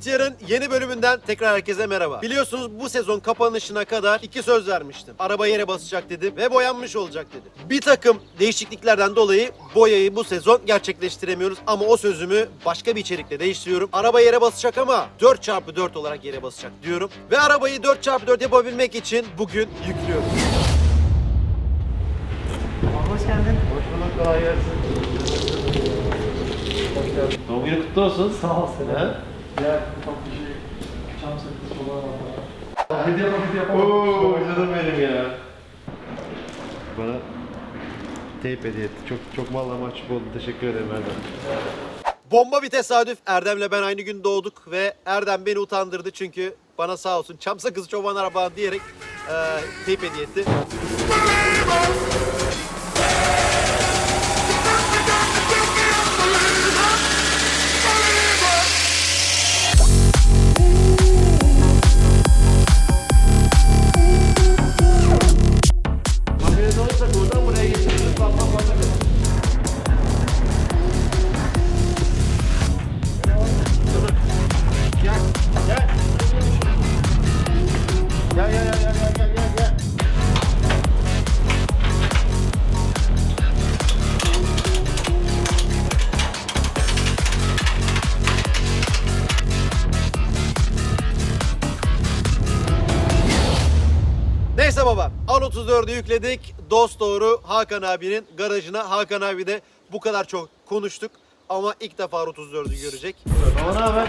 GTR'ın yeni bölümünden tekrar herkese merhaba. Biliyorsunuz bu sezon kapanışına kadar iki söz vermiştim. Araba yere basacak dedim ve boyanmış olacak dedim. Bir takım değişikliklerden dolayı boyayı bu sezon gerçekleştiremiyoruz ama o sözümü başka bir içerikle değiştiriyorum. Araba yere basacak ama 4x4 olarak yere basacak diyorum. Ve arabayı 4x4 yapabilmek için bugün yüklüyorum. Hoş geldin. Hoş bulduk, kolay gelsin. Doğum günü kutlu olsun. Sağ ol Selam. Ya ufak bir şey. Çam sakız falan var. Hediye paketi Oo, yapalım. canım benim ya. Bana teyp hediye etti. Çok çok vallahi mahcup oldum. Teşekkür ederim Erdem. Bomba bir tesadüf. Erdem'le ben aynı gün doğduk ve Erdem beni utandırdı çünkü bana sağ olsun çam sakızı çoban araba diyerek e, teyp hediye etti. Neyse baba Al 34'ü yükledik. Dost doğru Hakan abinin garajına. Hakan abi de bu kadar çok konuştuk ama ilk defa R34'ü görecek. Baba ne haber?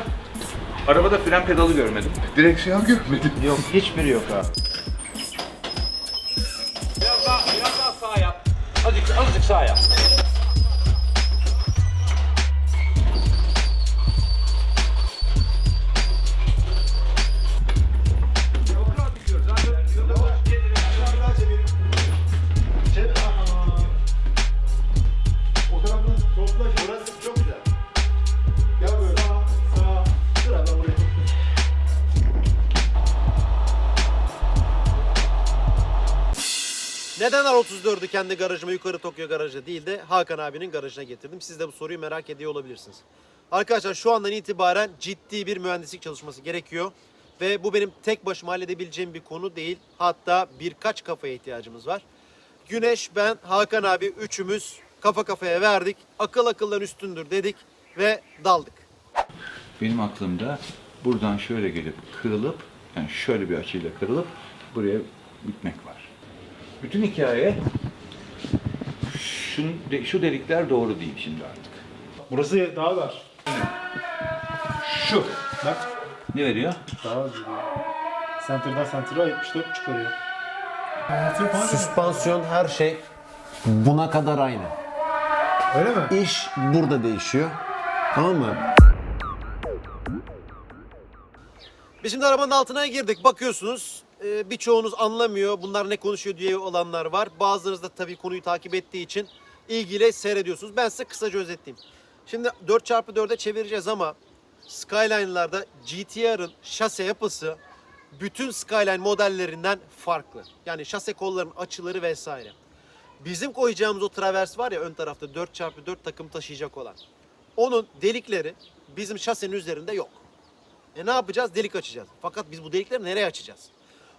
Arabada fren pedalı görmedim. Direksiyon görmedim. Yok, hiçbiri yok ha. Biraz daha, biraz daha sağ yap. Azıcık, azıcık sağ yap. Neden R34'ü kendi garajıma yukarı Tokyo garajı değil de Hakan abinin garajına getirdim? Siz de bu soruyu merak ediyor olabilirsiniz. Arkadaşlar şu andan itibaren ciddi bir mühendislik çalışması gerekiyor. Ve bu benim tek başıma halledebileceğim bir konu değil. Hatta birkaç kafaya ihtiyacımız var. Güneş, ben, Hakan abi üçümüz kafa kafaya verdik. Akıl akıldan üstündür dedik ve daldık. Benim aklımda buradan şöyle gelip kırılıp, yani şöyle bir açıyla kırılıp buraya bitmek var. Bütün hikaye şu, şu delikler doğru değil şimdi artık. Burası daha dar. Şu. Bak Ne veriyor? daha az gidiyor. Center'dan center'a 74 çıkarıyor. Süspansiyon her şey buna kadar aynı. Öyle mi? İş burada değişiyor. Tamam mı? Biz şimdi arabanın altına girdik. Bakıyorsunuz e, birçoğunuz anlamıyor. Bunlar ne konuşuyor diye olanlar var. Bazılarınız da tabii konuyu takip ettiği için ilgiyle seyrediyorsunuz. Ben size kısaca özetleyeyim. Şimdi 4x4'e çevireceğiz ama Skyline'larda GTR'ın şase yapısı bütün Skyline modellerinden farklı. Yani şase kollarının açıları vesaire. Bizim koyacağımız o travers var ya ön tarafta 4x4 takım taşıyacak olan. Onun delikleri bizim şasenin üzerinde yok. E ne yapacağız? Delik açacağız. Fakat biz bu delikleri nereye açacağız?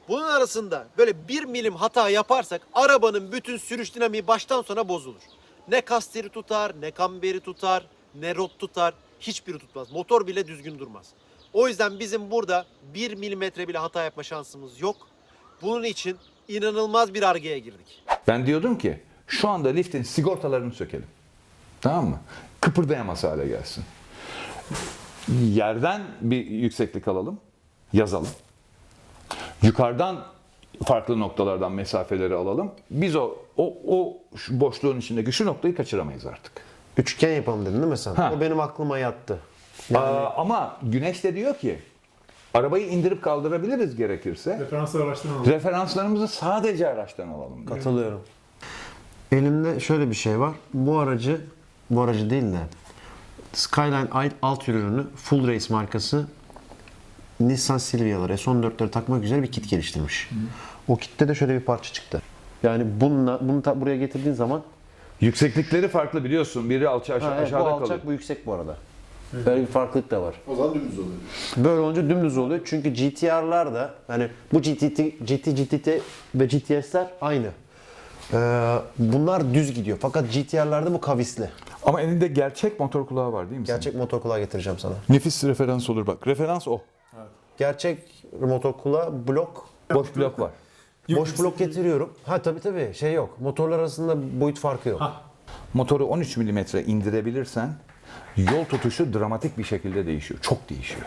Bunun arasında böyle bir milim hata yaparsak arabanın bütün sürüş dinamiği baştan sona bozulur. Ne kasteri tutar, ne kamberi tutar, ne rot tutar. Hiçbiri tutmaz. Motor bile düzgün durmaz. O yüzden bizim burada bir milimetre bile hata yapma şansımız yok. Bunun için inanılmaz bir argeye girdik. Ben diyordum ki şu anda liftin sigortalarını sökelim. Tamam mı? Kıpırdayamaz hale gelsin. Yerden bir yükseklik alalım, yazalım. Yukarıdan farklı noktalardan mesafeleri alalım. Biz o o o şu boşluğun içindeki şu noktayı kaçıramayız artık. Üçgen yapalım dedin değil mi sen? Ha. O benim aklıma yattı. Aa, ama Güneş de diyor ki arabayı indirip kaldırabiliriz gerekirse. Referanslar araştırma Referanslarımızı sadece araçtan alalım. diyor. Katılıyorum. Elimde şöyle bir şey var. Bu aracı, bu aracı değil de Skyline alt- alt ürünü Full Race markası Nissan Silvia'ları S14'leri takmak üzere bir kit geliştirmiş. O kitte de şöyle bir parça çıktı. Yani bununla, bunu ta- buraya getirdiğin zaman Yükseklikleri farklı biliyorsun. Biri alça aşa- ha, evet, bu aşağıda alçak kalıyor. bu yüksek bu arada. Böyle bir farklılık da var. O zaman dümdüz oluyor. Böyle olunca dümdüz oluyor. Çünkü GTR'lar da hani bu GT, GT, GTT ve GTS'ler aynı. Ee, bunlar düz gidiyor. Fakat GTR'larda bu kavisli. Ama elinde gerçek motor kulağı var değil mi? senin? Gerçek motor kulağı getireceğim sana. Nefis referans olur bak. Referans o. Gerçek motor kulağı blok. Boş blok var. Boş blok getiriyorum. Ha tabii tabii şey yok. Motorlar arasında boyut farkı yok. Motoru 13 mm indirebilirsen yol tutuşu dramatik bir şekilde değişiyor. Çok değişiyor.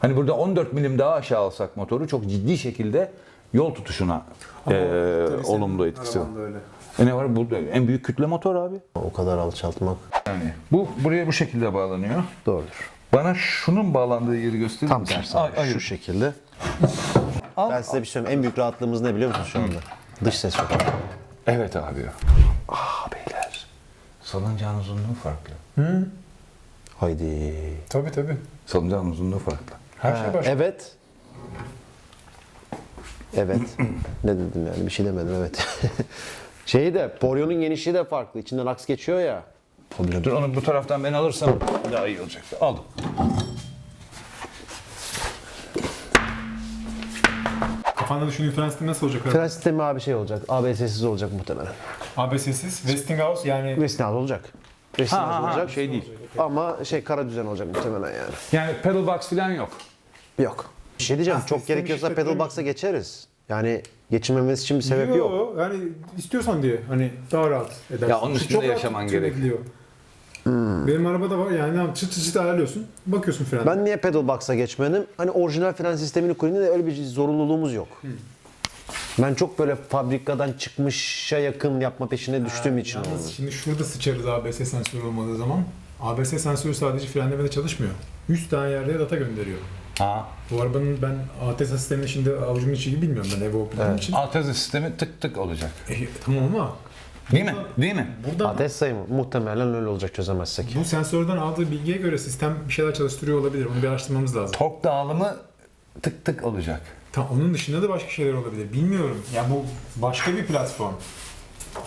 Hani burada 14 milim daha aşağı alsak motoru çok ciddi şekilde yol tutuşuna eee, olumlu etkisi var. öyle. E ne var? Bu en büyük kütle motor abi. O kadar alçaltmak Yani bu buraya bu şekilde bağlanıyor. doğrudur. Bana şunun bağlandığı yeri gösterir Tam misin? tersi. Ay- abi, hayır. Şu şekilde. ben size bir şey söyleyeyim. En büyük rahatlığımız ne biliyor musunuz şu anda? Dış ses yok. Evet abi. Ah beyler. Salıncağın uzunluğu farklı. Haydi. Tabii tabii. Salıncağın uzunluğu farklı. Her şey başka. Evet. Evet. ne dedim yani bir şey demedim evet. Şeyi de poryonun genişliği de farklı. İçinden aks geçiyor ya. Dur onu bu taraftan ben alırsam daha iyi olacak. Aldım. Kafanda düşündüğün fren sistemi nasıl olacak? Fren sistemi abi şey olacak. ABS'siz olacak muhtemelen. ABS'siz. Westinghouse yani Westinghouse olacak. Westinghouse Ha, ha, ha, olacak. şey değil. Ama şey kara düzen olacak muhtemelen yani. Yani pedal box falan yok. Yok. Bir şey diyeceğim. Çok sistemi gerekiyorsa işte pedal box'a geçeriz. Yani geçirmemesi için bir sebep yok. Yo, Yani istiyorsan diye hani daha rahat edersin. Ya onun üstünde çok rahat yaşaman tünebiliyor. Benim arabada var yani ne çıt çıt çıt ayarlıyorsun. Bakıyorsun frene. Ben niye pedal box'a geçmedim? Hani orijinal fren sistemini kurayım da öyle bir zorunluluğumuz yok. Ben çok böyle fabrikadan çıkmışa yakın yapma peşine düştüğüm için oldu. Şimdi şurada sıçarız ABS sensörü olmadığı zaman. ABS sensörü sadece frenlemede çalışmıyor. 100 tane yerde data gönderiyor. Ha. Bu arabanın ben ATS sistemini şimdi avucumun içi gibi bilmiyorum ben Evo planım için. Alt hızı sistemi tık tık olacak. E, tamam ama Değil mi? Değil mi? burada Ateş sayımı muhtemelen öyle olacak çözemezsek. bu sensörden aldığı bilgiye göre sistem bir şeyler çalıştırıyor olabilir. Onu bir araştırmamız lazım. Tork dağılımı tık tık olacak. Tam onun dışında da başka şeyler olabilir. Bilmiyorum. Ya bu başka bir platform.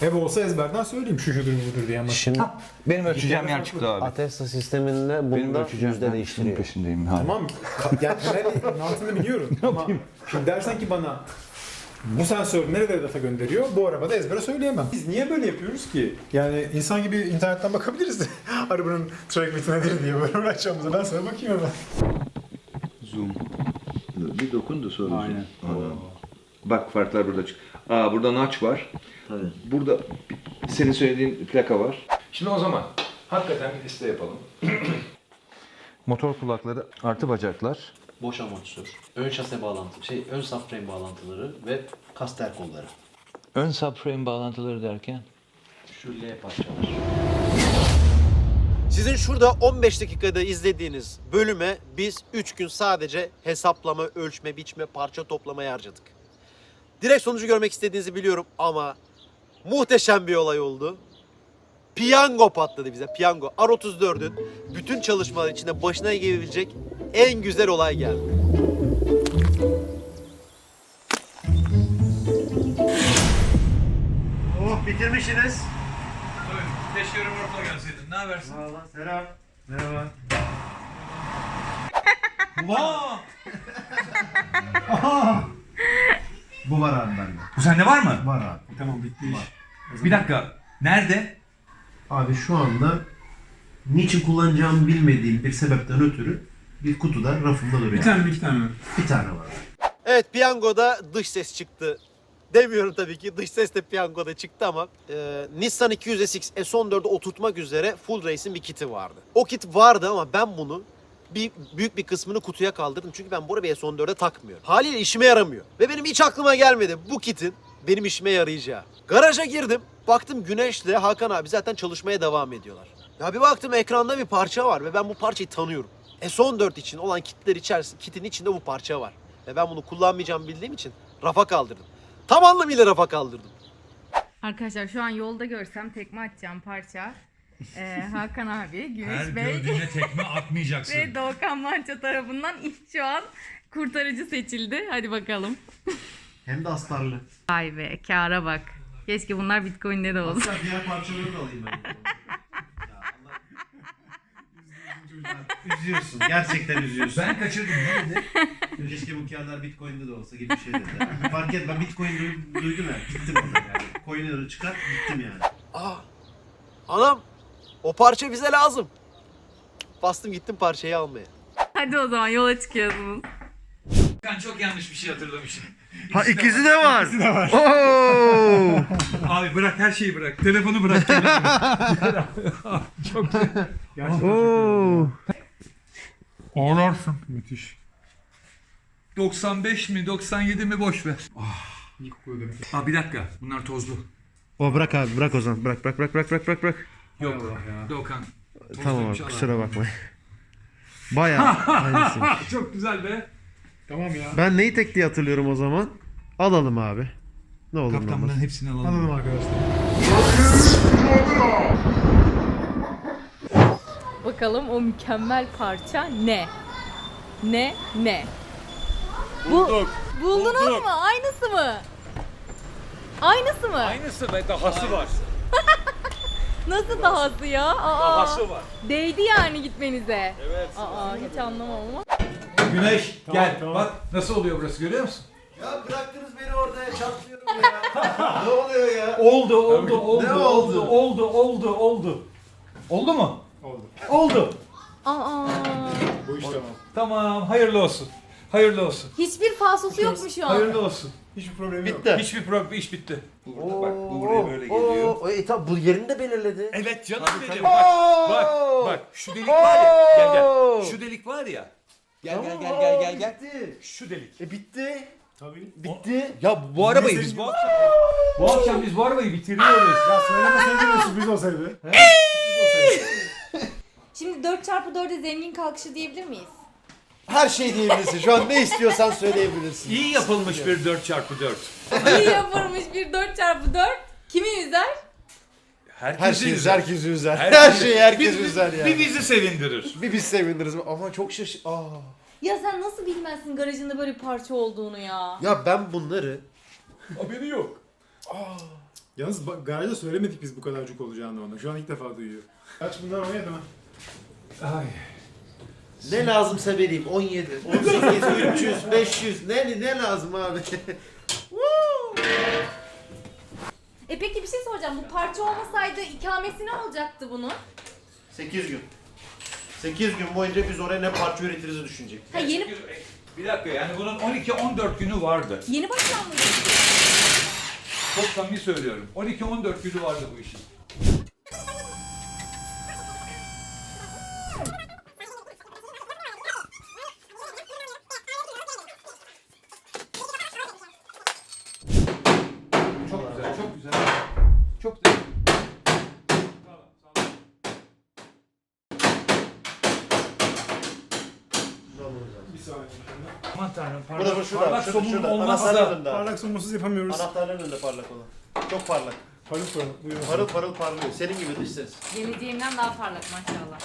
Ev olsa ezberden söyleyeyim şu şudur budur diye ama. Şimdi Benim ölçeceğim yer çıktı abi. Atesta sisteminde Benim bunda ölçeceğim yüzde değiştiriyor. şunun peşindeyim. Ha. Tamam. ka- Yani temel mantığını biliyorum. ama şimdi dersen ki bana bu sensör nerede data gönderiyor? Bu arabada ezbere söyleyemem. Biz niye böyle yapıyoruz ki? Yani insan gibi internetten bakabiliriz de arabanın track width nedir diye böyle uğraşacağımıza ben sana bakayım hemen. Zoom. Bir dokun da sonra. Aynen. Bak farklar burada çık. Aa burada naç var. Tabii. Burada senin söylediğin plaka var. Şimdi o zaman hakikaten bir liste yapalım. Motor kulakları artı bacaklar. Boş amortisör, ön şase bağlantı, şey ön subframe bağlantıları ve kaster kolları. Ön subframe bağlantıları derken? Şu L parçalar. Sizin şurada 15 dakikada izlediğiniz bölüme biz 3 gün sadece hesaplama, ölçme, biçme, parça toplamaya harcadık. Direkt sonucu görmek istediğinizi biliyorum ama muhteşem bir olay oldu. Piyango patladı bize, piyango. R34'ün bütün çalışmalar içinde başına gelebilecek en güzel olay geldi. Oh bitirmişsiniz. Keşke röporta gelseydin. Ne habersin? Selam. Merhaba. Bu var abi bende. Bu sende var mı? Var abi. Tamam bitti iş. Bir dakika. Nerede? Abi şu anda niçin kullanacağımı bilmediğim bir sebepten ötürü bir kutuda rafımda duruyor. Bir tane mi iki tane mi? Bir tane var. Evet piyangoda dış ses çıktı. Demiyorum tabii ki dış ses de piyangoda çıktı ama e, Nissan 200SX S14'e oturtmak üzere Full Race'in bir kiti vardı. O kit vardı ama ben bunu bir büyük bir kısmını kutuya kaldırdım çünkü ben bu arabayı S14'e takmıyorum. Haliyle işime yaramıyor. Ve benim hiç aklıma gelmedi bu kitin benim işime yarayacağı. Garaja girdim. Baktım Güneş'le Hakan abi zaten çalışmaya devam ediyorlar. Ya bir baktım ekranda bir parça var ve ben bu parçayı tanıyorum. S14 için olan kitler içerisinde, kitin içinde bu parça var. Ve ben bunu kullanmayacağımı bildiğim için rafa kaldırdım. Tam anlamıyla rafa kaldırdım. Arkadaşlar şu an yolda görsem tekme atacağım parça. Ee, Hakan abi, Her Güneş Bey gördüğüne tekme atmayacaksın. ve Doğukan Manço tarafından ilk şu an kurtarıcı seçildi. Hadi bakalım. Hem de astarlı. Vay be kâra bak. Keşke bunlar Bitcoin'de de olsa. Hatta diğer parçaları da alayım ben. Üzüyorsun. Gerçekten üzüyorsun. Ben kaçırdım. Ne dedi? Keşke bu kağıtlar Bitcoin'de de olsa gibi bir şey dedi. Fark et ben Bitcoin duy- duydum ya. Gittim orada yani. Coin'i çıkart gittim yani. Anam o parça bize lazım. Bastım gittim parçayı almaya. Hadi o zaman yola çıkıyorsunuz. Ben çok yanlış bir şey hatırlamışım. Ha ikisi de var. Abi bırak her şeyi bırak. Telefonu bırak. çok Ağlarsın. Müthiş. 95 mi 97 mi boş ver. Aa bir dakika. Bunlar tozlu. O bırak abi bırak o zaman. Bırak bırak bırak bırak bırak bırak. bırak. Yok. Doğukan. Tamam abi Tozluymuş, kusura Allah. bakmayın. Bayağı aynısı. Çok güzel be. Tamam ya. Ben neyi tek diye hatırlıyorum o zaman? Alalım abi. Ne olur ne Kaptan olmaz. bunların hepsini alalım. Anladım arkadaşlar. Bakalım o mükemmel parça ne? Ne? Ne? Bulduk. Buldunuz mu? Aynısı mı? Aynısı mı? Aynısı ve dahası var. Nasıl dahası ya? Aa, var. Değdi yani gitmenize. Evet. Aa, hiç anlamam ama. Güneş gel. Bak nasıl oluyor burası görüyor musun? Ya bıraktınız beni orada çatlıyorum ya. ne oluyor ya? Oldu, oldu, oldu, Ne oldu, oldu? oldu, oldu, oldu. Oldu mu? Oldu. Oldu. Aa, Bu iş tamam. Tamam, hayırlı olsun. Hayırlı olsun. hiçbir falsosu yok mu şu an? Hayırlı olsun. Hiçbir problem yok. Bitti. Hiçbir problem, iş bitti. Burada bak bu buraya böyle geliyor. Oo, e, tamam, bu yerini de belirledi. Evet canım benim. Bak, bak, bak. Şu delik var ya. Gel gel. Şu delik var ya. Gel gel gel gel gel gel. Bitti. Şu delik. E bitti. Tabii. Bitti. Ya bu arabayı biz bu akşam bu akşam biz bu arabayı bitiriyoruz. Ya söylemeseydin de sürpriz olsaydı. Şimdi 4x4'e zengin kalkışı diyebilir miyiz? Her şey diyebilirsin. Şu an ne istiyorsan söyleyebilirsin. İyi yapılmış bir 4x4. İyi yapılmış bir 4x4 kimi üzer? Her şey üzer, herkes üzer. Her Her şey- şey herkes Bir- üzer yani. Bir bizi sevindirir. Bir biz seviniriz ama çok şaş... Aa. Ya sen nasıl bilmezsin garajında böyle bir parça olduğunu ya? Ya ben bunları Haberi yok. Yalnız bak, garajda söylemedik biz bu kadar cuk olacağını ona. Şu an ilk defa duyuyor. Kaç bunlar 17 mi? Ay. ne lazımsa vereyim. 17, 18, 300, 500 ne ne lazım abi? E peki bir şey soracağım. Bu parça olmasaydı ikamesi ne olacaktı bunun? 8 gün. 8 gün boyunca biz oraya ne parça üretiriz düşünecek. Ha yeni Bir dakika yani bunun 12-14 günü vardı. yeni başlanmış. Çok samimi söylüyorum. 12-14 günü vardı bu işin. Çok güzel, çok güzel. Çok güzel. Bir saniye. Aman tanrım Burada parlak, bu şurada, parlak şurada, somun şurada. olmazsa Anahtarların önünde. Parlak sonmasız yapamıyoruz. Anahtarların önünde parlak olan. Çok parlak. Parıl parıl. Buyurun. Parıl parıl parlıyor. Senin gibi dış ses. Geleceğimden daha parlak maşallah.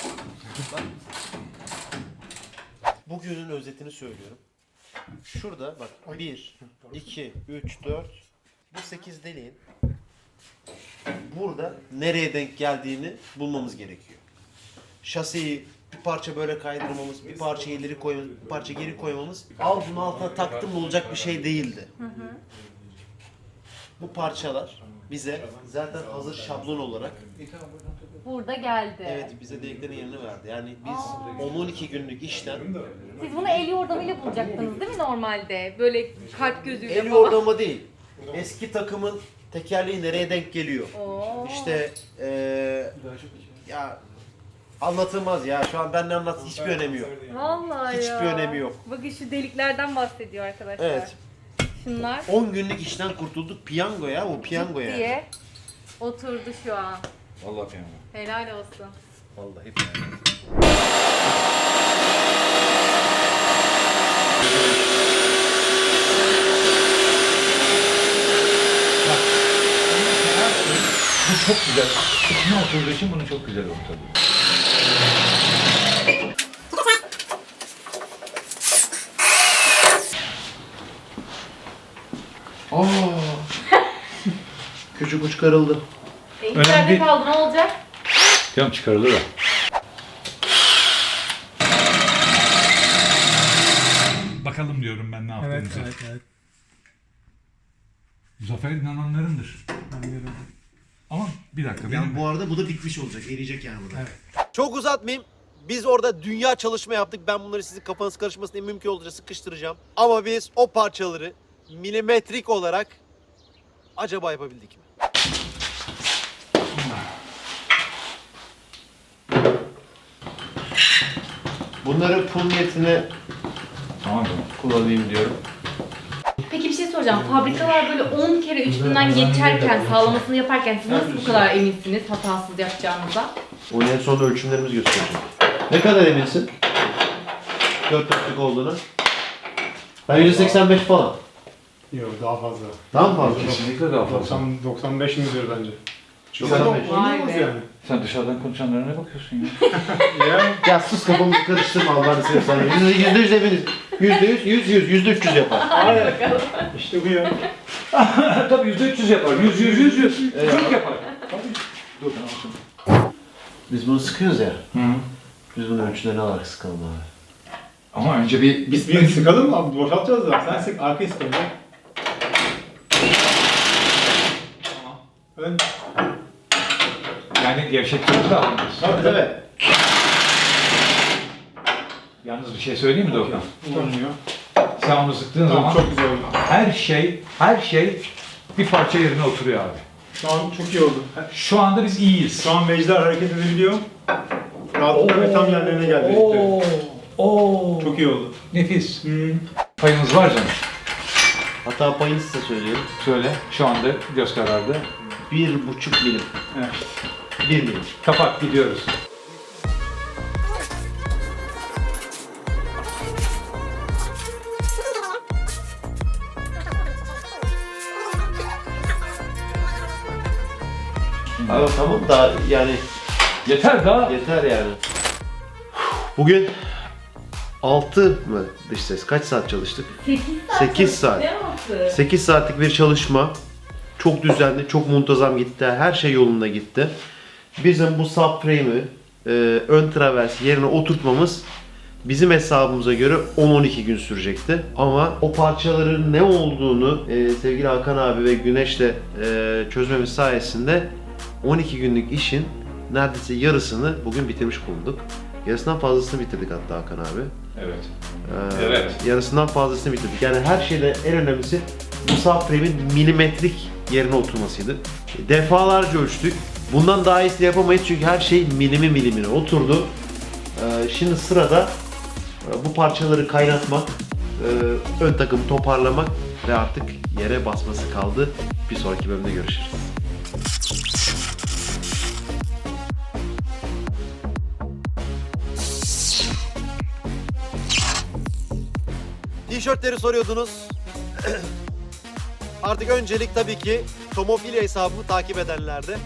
Bugünün özetini söylüyorum. Şurada bak 1, 2, 3, 4 bu 8 deliğin burada nereye denk geldiğini bulmamız gerekiyor. Şasiyi bir parça böyle kaydırmamız, bir parça ileri koymamız, bir parça geri koymamız avucun altına taktım olacak bir şey değildi. Bu parçalar bize zaten hazır şablon olarak Burada geldi. evet bize deliklerin yerini verdi. Yani biz 10-12 günlük işten Siz bunu el yordamıyla bulacaktınız değil mi normalde? Böyle kalp gözüyle El falan. yordamı değil. Eski takımın tekerleği nereye denk geliyor? Oo. İşte eee ya anlatılmaz ya. Şu an ben ne anlat hiçbir önemi yok. Vallahi Hiçbir ya. önemi yok. Bakın şu deliklerden bahsediyor arkadaşlar. Evet. Şunlar 10 günlük işten kurtulduk. Piyango ya o piyango ya. diye oturdu şu an. Allah benim. Helal olsun. Vallahi. Bu çok güzel. İçine oturduğu için bunu çok güzel oturdu. çocuk bu çıkarıldı. E, içeride Önemli- kaldı ne olacak? Tamam çıkarılır o. Bakalım diyorum ben ne Evet, yaptığınızı. evet, evet. Zafer inananlarındır. Anlıyorum. Ama bir dakika Yani bu arada bu da bitmiş olacak. Eriyecek yani bu da. Evet. Çok uzatmayayım. Biz orada dünya çalışma yaptık. Ben bunları sizin kafanız karışmasın diye mümkün olduğunca sıkıştıracağım. Ama biz o parçaları milimetrik olarak acaba yapabildik mi? Bunları pul niyetine Tamam canım. kullanayım diyorum. Peki bir şey soracağım. Fabrikalar böyle 10 kere üstünden geçerken, sağlamasını yaparken siz nasıl bu kadar eminsiniz hatasız yapacağınıza? Onu en son ölçümlerimiz gösterecek. Ne kadar eminsin? 4 dörtlük olduğunu. Ben %85 falan. Yok daha fazla. Daha mı fazla? Kesinlikle daha fazla. 90 95 mi diyor bence. 95. Vay be. yani. Sen dışarıdan konuşanlara ne bakıyorsun ya? Ya Ya sus kafamızı karıştırma Allah'ını seversen. Yüzde yüzde yüz eminiz. Yüzde yüz, yüz yüz, yüzde üç yüz yapar. işte bu ya. Tabii yüzde 300 yapar. 100 100 100 100. Çok yapar. Dur ben alsın. Biz bunu sıkıyoruz ya. Hı. Biz bunu ölçülerini alarak sıkalım abi. Ama önce bir Biz bir sıkalım mı abi? Boşaltacağız da. Sen sık arkayı sıkalım. ya. Ön. Yani gevşeklik de alınır. Tabii tabii. Yalnız bir şey söyleyeyim mi Doğukan? Olmuyor. Sen onu sıktığın Tamam, zaman çok güzel oldu. her şey her şey bir parça yerine oturuyor abi. Şu an çok iyi oldu. Şu anda biz iyiyiz. Şu an mecler hareket edebiliyor. Rahatlıkla ve tam yerlerine geldi. Oo. Oo. Çok iyi oldu. Nefis. Hmm. Payımız var canım. Hata payını size söyleyeyim. Söyle. Şu anda göz karardı. Bir buçuk milim. Evet. Bir milim. Kapat gidiyoruz. Abi tamam da yani Yeter daha. yeter yani. Bugün 6 mı dış ses? Kaç saat çalıştık? 8 saat. 8 saat. Ne yaptı? 8 saatlik bir çalışma. Çok düzenli, çok muntazam gitti. Her şey yolunda gitti. Bizim bu subframe'i e, ön travers yerine oturtmamız bizim hesabımıza göre 10-12 gün sürecekti. Ama o parçaların ne olduğunu e, sevgili Hakan abi ve Güneş'le e, çözmemiz sayesinde 12 günlük işin neredeyse yarısını bugün bitirmiş bulduk. Yarısından fazlasını bitirdik hatta Hakan abi. Evet. Ee, Evet. Yarısından fazlasını bitirdik. Yani her şeyde en önemlisi bu subframe'in milimetrik yerine oturmasıydı. Defalarca ölçtük. Bundan daha iyisini yapamayız çünkü her şey milimi milimine oturdu. Ee, şimdi sırada e, bu parçaları kaynatmak, e, ön takımı toparlamak ve artık yere basması kaldı. Bir sonraki bölümde görüşürüz. Tişörtleri soruyordunuz. Artık öncelik tabii ki Tomofili hesabımı takip edenlerde.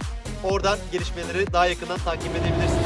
Oradan gelişmeleri daha yakından takip edebilirsiniz.